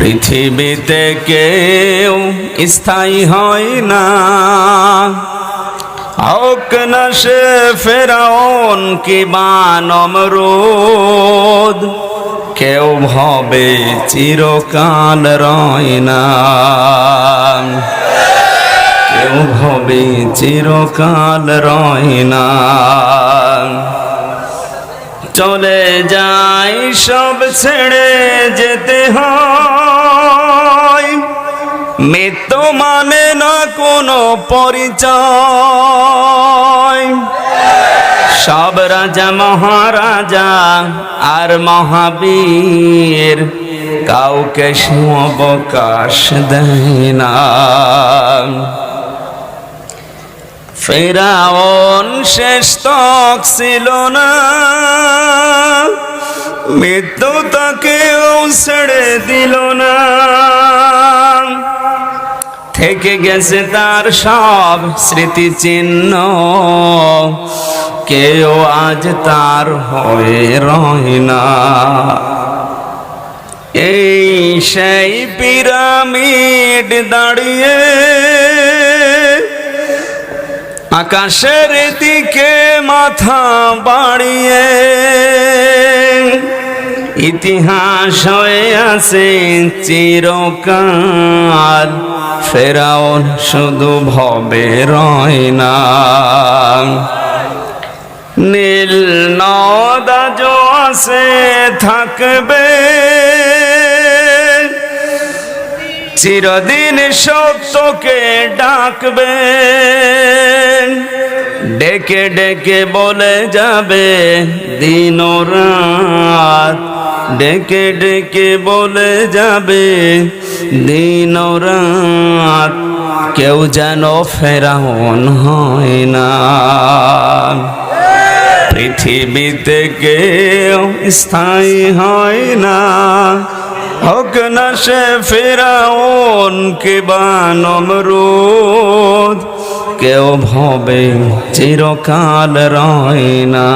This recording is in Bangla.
পৃথিবীতে কেউ স্থায়ী হয় না। হোক না সে ফেরাউন কি নমরুদ। কেউ ভবে চিরকাল রয় না। কেউ ভবে চিরকাল রয় না। চলে যাই সব ছেড়ে যেতে হয়। মৃত্যু মানে না কোনো পরিচয়। সব রাজা, মহারাজা আর মহাবীর কাউকে অবকাশ দেয় না। ফেরাউন শেষ তক ছিল না। মৃত্যু তাকেও ছেড়ে দিল না। থেকে গেছে তার সব স্মৃতিচিহ্ন। কেউ আজ তার হয়ে রয় না। এই সেই পিরামিড দাঁড়িয়ে আকাশের দিকে মাথা বাড়িয়ে ইতিহাস হয়ে আছে চিরকাল। ফেরাউন শুধু ভবে রয় না। নীল নদাজ আছে, থাকবে। চিরদিন সত্যকে ডাকবে। ডেকে ডেকে বলে যাবে দিন রাত ডেকে ডেকে বলে যাবে দিন রাত কেউ যেন ফেরাউন হয় না। পৃথিবীতে কেউ স্থায়ী হয় না। হোক না সে ফেরাউন কে বা নমরুদ কেউ ভবে চিরকাল রয় না।